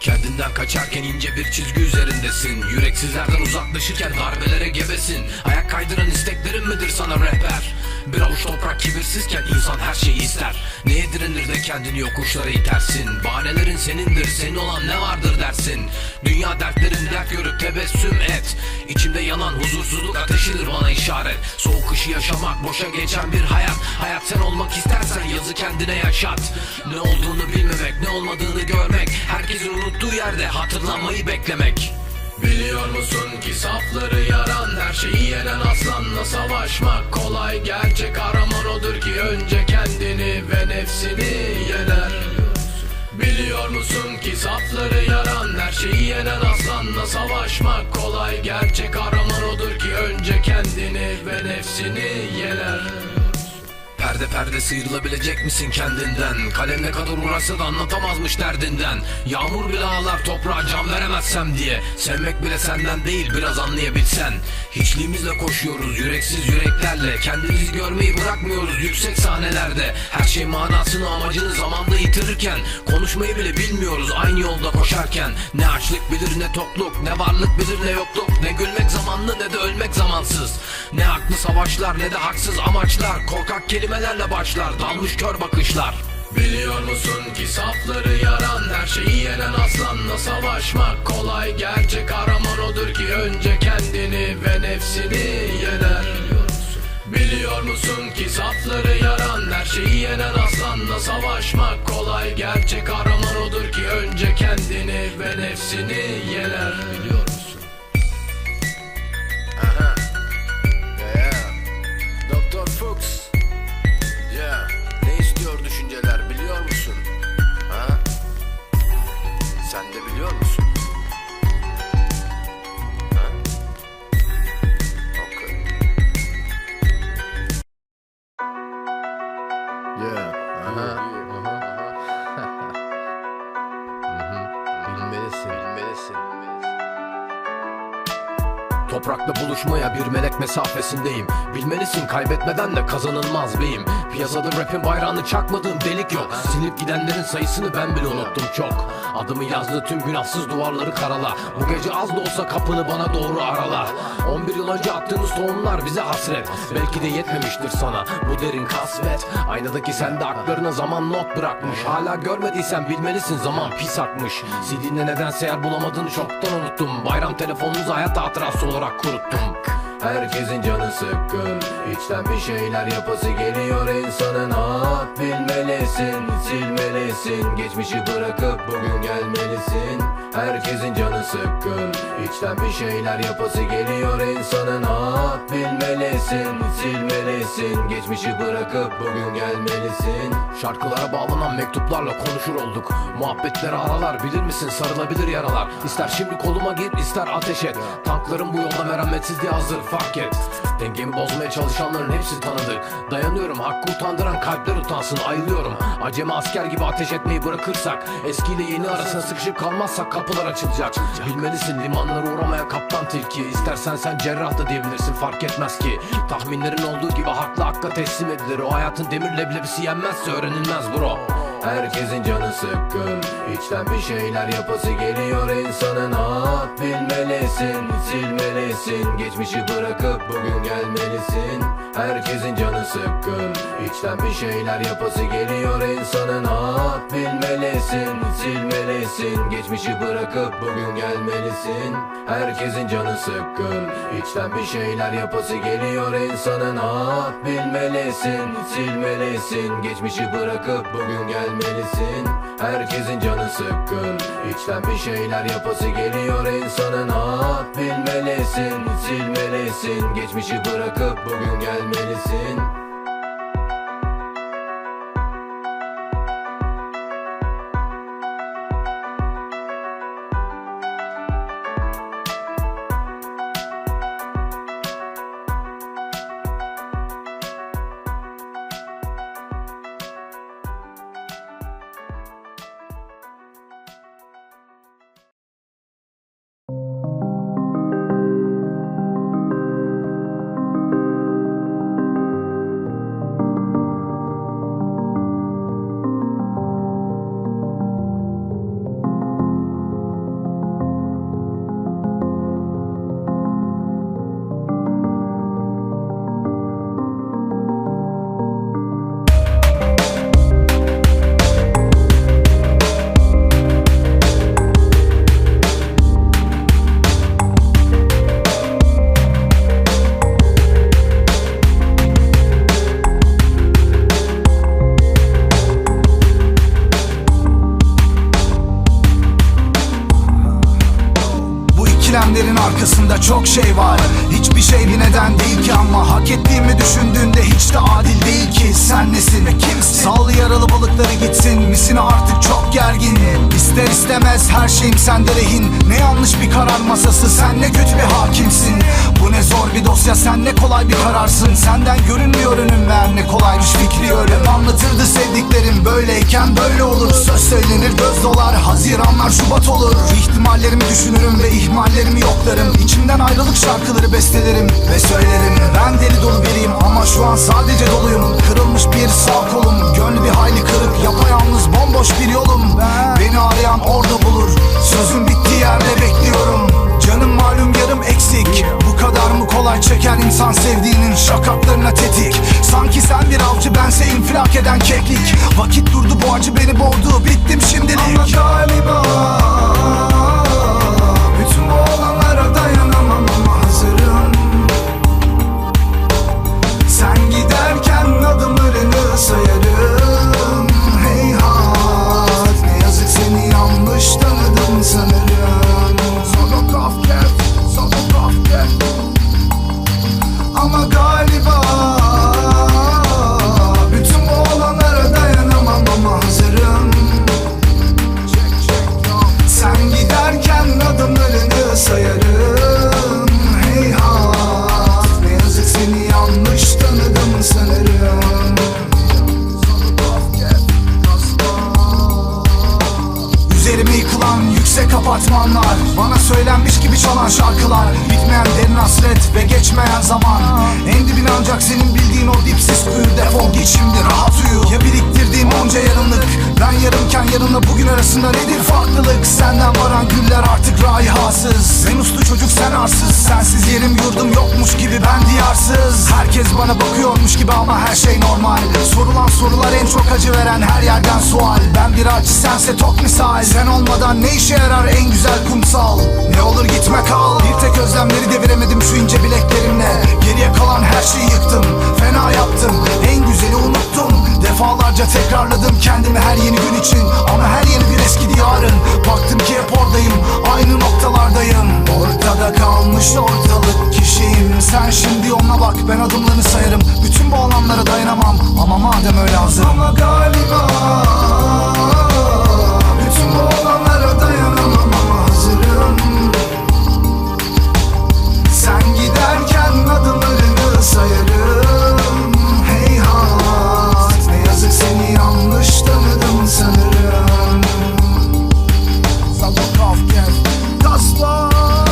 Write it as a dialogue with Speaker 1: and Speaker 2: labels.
Speaker 1: Kendinden kaçarken ince bir çizgi üzerindesin. Yüreksizlerden uzaklaşırken darbelere gebesin. Ayak kaydıran isteklerin midir sana rehber? Bir avuç toprak kibirsizken insan her şeyi ister. Neye direnir de kendini yokuşlara itersin? Bahanelerin senindir senin olan ne vardır dersin? Dünya dertlerin dert görüp tebessüm et. İçimde yanan huzursuzluk ateşidir bana işaret. Soğuk kışı yaşamak boşa geçen bir hayat. Hayat sen olmak istersen yazı kendine yaşat. Ne olduğunu bilmemek ne olmadığını görmek. Herkesin unuttuğu yerde hatırlanmayı beklemek. Biliyor musun ki safları yaran Her şeyi yenen aslanla savaşmak kolay. Gerçek araman odur ki önce kendini ve nefsini yener Biliyor musun ki safları yaran Her şeyi yenen aslanla savaşmak kolay. Gerçek araman odur ki önce kendini ve nefsini yener Perde perde sıyrılabilecek misin kendinden? Kalem ne kadar uğraşsa da anlatamazmış derdinden. Yağmur bile ağlar toprağa can veremezsem diye. Sevmek bile senden değil biraz anlayabilsen. Hiçliğimizle koşuyoruz yüreksiz yüreklerle. Kendimizi görmeyi bırakmıyoruz yüksek sahnelerde. Her şey manasını amacını zamanda yitirirken. Konuşmayı bile bilmiyoruz aynı yolda koşarken. Ne açlık bilir ne tokluk Ne varlık bilir ne yokluk. Ne gülmek zamanlı ne de ölmek zamansız. Ne haklı savaşlar ne de haksız amaçlar. Korkak kelimelerle başlar dalmış kör bakışlar. Biliyor musun ki safları yaran Her şeyi yenen aslanla savaşmak kolay. Gerçek araman odur ki önce kendini ve nefsini yener. Biliyor musun ki safları yaran Her şeyi yenen aslanla savaşmak kolay. Gerçek araman odur ki önce kendini ve nefsini yener. Biliyor Yeah. Uh huh. Yeah, uh huh. Uh
Speaker 2: huh. mm-hmm. Medicine. Medicine.
Speaker 1: Toprakla buluşmaya bir melek mesafesindeyim. Bilmelisin kaybetmeden de kazanılmaz beyim. Piyasada rapin bayrağını çakmadığım delik yok. Silip gidenlerin sayısını ben bile unuttum çok. Adımı yazdı tüm günahsız duvarları karala. Bu gece az da olsa kapını bana doğru arala. 11 yıl önce attığınız tohumlar bize hasret. Belki de yetmemiştir sana bu derin kasvet. Aynadaki sende aklarına zaman not bırakmış. Hala görmediysen bilmelisin zaman pis akmış. CD'nde nedense yer bulamadığını çoktan unuttum. Bayram telefonunuzu hayat hatırası olarak kuruttum Herkesin canı sıkkın. İçten bir şeyler yapası geliyor insanın ah Bilmelisin, silmelisin. Geçmişi bırakıp bugün gelmelisin. Herkesin canı sıkkın. İçten bir şeyler yapası geliyor insanın ah Bilmelisin, silmelisin. Geçmişi bırakıp bugün gelmelisin. Şarkılara bağlanan mektuplarla konuşur olduk. Muhabbetleri aralar bilir misin? Sarılabilir yaralar. İster şimdi koluma gir ister ateş et Tankların bu yolda merhametsizliği hazır fark et Dengemi bozmaya çalışanların hepsi tanıdık. Dayanıyorum hakkı utandıran kalpler utansın ayılıyorum. Acemi asker gibi ateş etmeyi bırakırsak Eskiyle yeni arasına sıkışıp kalmazsak kapılar açılacak. Bilmelisin limanlara uğramaya kaptan tilki. İstersen sen cerrah da diyebilirsin fark etmez ki. Tahminlerin olduğu gibi haklı hakka teslim edilir. O hayatın demir leblebisi yenmezse öğrenilmez bro Herkesin canı sıkkın. İçten bir şeyler yapası geliyor insanın ah Bilmelisin, silmelisin. Geçmişi bırakıp bugün gelmelisin. Herkesin canı sıkkın. İçten bir şeyler yapası geliyor insanın ah Bilmelisin, silmelisin. Geçmişi bırakıp bugün gelmelisin. Herkesin canı sıkkın. İçten bir şeyler yapası geliyor insanın ah Bilmelisin, silmelisin. Geçmişi bırakıp bugün gelmelisin Herkesin canı sıkkın. İçten bir şeyler yapası geliyor insanın ah Bilmelisin, silmelisin. Geçmişi bırakıp bugün gelmelisin
Speaker 3: çok şey var. Hiçbir şey bir neden değil ki ama Hak ettiğimi düşündüğünde hiç de adil değil ki. Sen nesin? Ve kimsin? Sal yaralı balıkları gitsin. Misin artık çok gergin İster istemez her şeyim sende rehin. Ne yanlış bir karar masası Sen ne kötü bir hakimsin. Bu ne zor bir dosya sen ne kolay bir kararsın. Senden görünmüyor önüm ver ne kolaymış fikri ölüm Anlatırdı sevdiklerim böyleyken böyle olur. Söz söylenir dolar Haziranlar Şubat olur. İhtimallerimi düşünürüm ve ihmallerimi yoklarım. İçimden ayrılık şarkıları bestelerim ve söylerim. Ben deli dolu biriyim ama şu an sadece doluyum. Kırılmış bir sağ kolum Gönlü bir hayli kırık. Yapayalnız bomboş bir yolum. Beni arayan orada bulur. Sözüm bittiği yerde bekliyorum kolay çeker insan sevdiğinin şakaklarına tetik. Sanki sen bir avcı bense infilak eden keklik. Vakit durdu bu acı beni boğdu bittim şimdilik. Ama galiba Yıkılan yüksek apartmanlar Bana söylenmiş gibi çalan şarkılar. Bitmeyen derin hasret ve geçmeyen zaman. En dibine ancak senin bildiğin o dipsiz kuyu Defol git şimdi rahat uyu. Ya biriktirdiğim onca yarınlık Ben yarımken yarınla bugün arasında nedir farklılık? Senden varan güller artık raihasız Ben uslu çocuk sen arsız Sensiz yerim yurdum yokmuş gibi ben diyarsız. Herkes bana bakıyormuş gibi ama her şey normal. Sorulan sorular en çok acı veren her yerden sual. Ben bir acı sense tok misal. Sen olmadan ne işe yarar en güzel kumsal? Ne olur gitme kal. Bir tek özlemleri deviremedim şu ince bileklerimle. Geriye kalan her şeyi yıktım Fena yaptım. En güzeli unuttum. Defalarca tekrarladım kendimi her yeni gün için karıştı ortalık Kişiyim. Sen şimdi ona bak ben adımlarını sayarım. Bütün bu alanlara dayanamam. Ama madem öyle hazır Ama galiba bütün bu alanlara dayanamam. Ama hazırım. Sen giderken adımlarını sayarım. Heyhat ne yazık seni yanlış tanıdım sanırım. Sadokavkev Kaslar